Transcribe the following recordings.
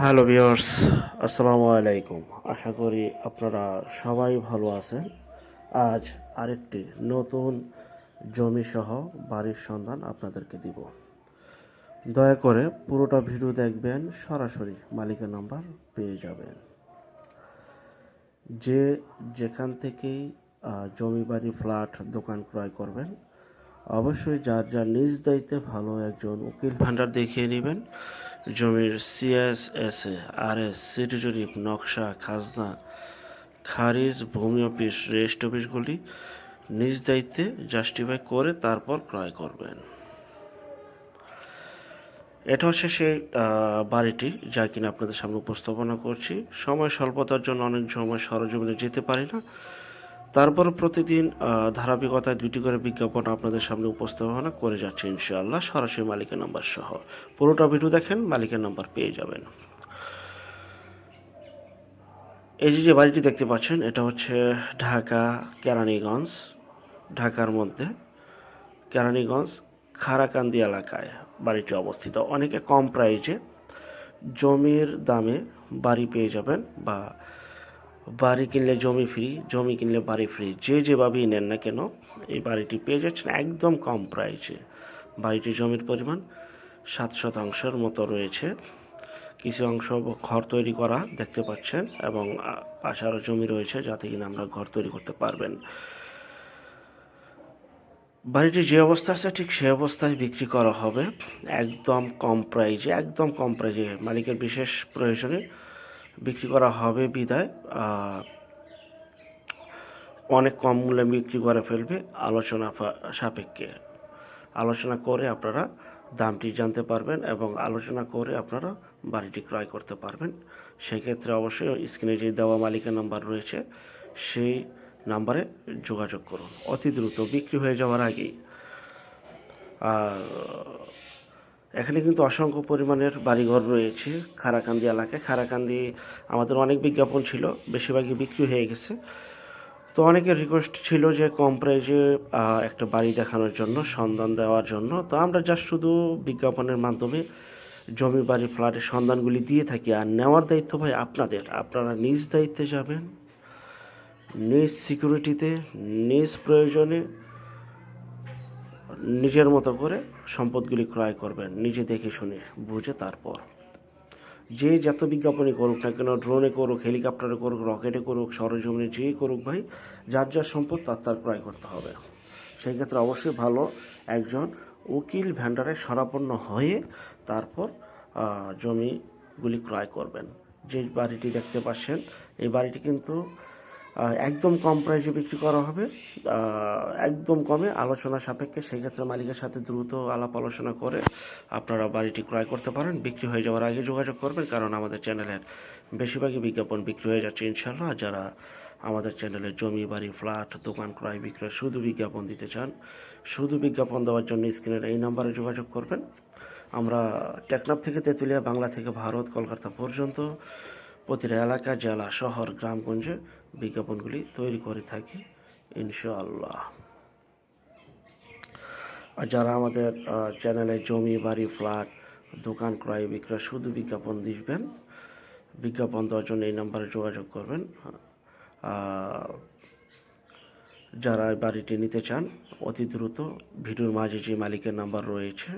Hello viewers আসসালামু আলাইকুম আশা করি আপনারা সবাই ভালো আছেন। আজ আরেকটি নতুন জমি সহ বাড়ির সন্ধান আপনাদেরকে দিব। দয়া করে পুরোটা ভিডিও দেখবেন, সরাসরি মালিকের নাম্বার পেয়ে যাবেন। যে যেখান থেকেই জমি বাড়ি, ফ্ল্যাট, দোকান ক্রয় করবেন অবশ্যই যার যার নিজ দায়িত্বে ভালো একজন উকিল ভান্ডার দেখিয়ে নেবেন। জমির CS S A R S city জরিপ, নকশা, খাজনা, খারিজ, ভূমি অফিস, রেস্ট অফিসগুলি নিজ দায়িত্বে জাস্টিফাই করে তারপর ক্রয় করবেন। এটা হচ্ছে সেই বাড়িটি যা কিনা আপনাদের সামনে উপস্থাপনা করছি। সময় স্বল্পতার জন্য অনেক সময় সরজমিনে যেতে পারি না। তারপর প্রতিদিন ধারাবাহিকতায় দুটি করে বিজ্ঞাপন আপনাদের সামনে উপস্থাপনা করে যাচ্ছে ইনশাআল্লাহ। সরাসরি মালিকের নাম্বার সহ। পুরোটা ভিডিও দেখেন, মালিকের নাম্বার পেয়ে যাবেন। এই যে যে বাড়িটি দেখতে পাচ্ছেন, এটা হচ্ছে ঢাকা কেরানীগঞ্জ, ঢাকার মধ্যে কেরানীগঞ্জ, খারাকান্দি এলাকায় বাড়িটি অবস্থিত। অনেকে কম প্রাইজে জমির দামে বাড়ি পেয়ে যাবেন বা বাড়ি কিনলে জমি ফ্রি জমি কিনলে বাড়ি ফ্রি যে যেভাবেই নেন না কেন, এই বাড়িটি পেয়ে যাচ্ছেন একদম কম প্রাইসে বাড়িটি জমির পরিমাণ সাত শতাংশের মতো রয়েছে। কিছু অংশ ঘর তৈরি করা দেখতে পাচ্ছেন এবং পাশে আরও জমি রয়েছে যাতে কিনা আমরা ঘর তৈরি করতে পারবেন। বাড়িটি যে অবস্থা আছে ঠিক সেই অবস্থায় বিক্রি করা হবে। একদম কম প্রাইজে একদম কম প্রাইজে মালিকের বিশেষ প্রয়োজনে বিক্রি করা হবে বিদায়। অনেক কম মূল্যে বিক্রি করে ফেলবে আলোচনা সাপেক্ষে। আলোচনা করে আপনারা দামটি জানতে পারবেন এবং আলোচনা করে আপনারা বাড়িটি ক্রয় করতে পারবেন। সেক্ষেত্রে অবশ্যই স্ক্রিনে যে দেওয়া মালিকের নাম্বার রয়েছে, সেই নাম্বারে যোগাযোগ করুন। অতি দ্রুত বিক্রি হয়ে যাওয়ার আগেই এখানে কিন্তু অসংখ্য পরিমাণের বাড়িঘর রয়েছে খারাকান্দি এলাকায়। খারাকান্দি আমাদের অনেক বিজ্ঞাপন ছিল, বেশিরভাগই বিক্রি হয়ে গেছে। তো অনেকের রিকোয়েস্ট ছিল যে কম প্রাইজে একটা বাড়ি দেখানোর জন্য, সন্ধান দেওয়ার জন্য। তো আমরা জাস্ট শুধু বিজ্ঞাপনের মাধ্যমে জমি, বাড়ি ফ্ল্যাটের সন্ধানগুলি দিয়ে থাকি। আর নেওয়ার দায়িত্ব ভাই আপনাদের। আপনারা নিজ দায়িত্বে যাবেন, নিজ সিকিউরিটিতে নিজ প্রয়োজনে নিজের মতো করে সম্পদগুলি ক্রয় করবেন, নিজে দেখে শুনে বুঝে তারপর। যে যত বিজ্ঞাপনই করুক না কেন, ড্রোনে করুক, হেলিকপ্টারে করুক, রকেটে করুক, সরজমিনে যেই করুক ভাই, যার যার সম্পদ তার তার ক্রয় করতে হবে। সেই ক্ষেত্রে অবশ্যই ভালো একজন উকিল ভ্যান্ডারে সরাপন্ন হয়ে তারপর জমিগুলি ক্রয় করবেন। যে বাড়িটি দেখতে পাচ্ছেন, এই বাড়িটি কিন্তু একদম কম প্রাইসে বিক্রি করা হবে। একদম কমে আলোচনা সাপেক্ষে সেক্ষেত্রে মালিকের সাথে দ্রুত আলাপ আলোচনা করে আপনারা বাড়িটি ক্রয় করতে পারেন। বিক্রি হয়ে যাওয়ার আগে যোগাযোগ করবেন, কারণ আমাদের চ্যানেলের বেশিরভাগই বিজ্ঞাপন বিক্রি হয়ে যাচ্ছে ইনশাল্লাহ যারা আমাদের চ্যানেলে জমি, বাড়ি, ফ্ল্যাট, দোকান ক্রয় বিক্রয় শুধু বিজ্ঞাপন দিতে চান, শুধু বিজ্ঞাপন দেওয়ার জন্য স্ক্রিনের এই নাম্বারে যোগাযোগ করবেন। আমরা টেকনাফ থেকে তেঁতুলিয়া, বাংলা থেকে ভারত, কলকাতা পর্যন্ত প্রতিটা এলাকা, জেলা, শহর, গ্রামগঞ্জে বিজ্ঞাপনগুলি তৈরি করে থাকি, ইনশাআল্লাহ। আর যারা আমাদের চ্যানেলে জমি, বাড়ি, ফ্ল্যাট, দোকান ক্রয়, বিক্রয় শুধু বিজ্ঞাপন দিবেন, বিজ্ঞাপন দেওয়ার জন্য এই নাম্বারে যোগাযোগ করবেন। যারা বাড়িটি নিতে চান, অতি দ্রুত ভিডিওর মাঝে যে মালিকের নাম্বার রয়েছে,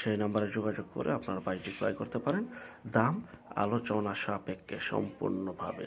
সেই নাম্বারে যোগাযোগ করে আপনার বাড়িটি ক্রয় করতে পারেন। দাম, আলোচনা সাপেক্ষে সম্পূর্ণভাবে।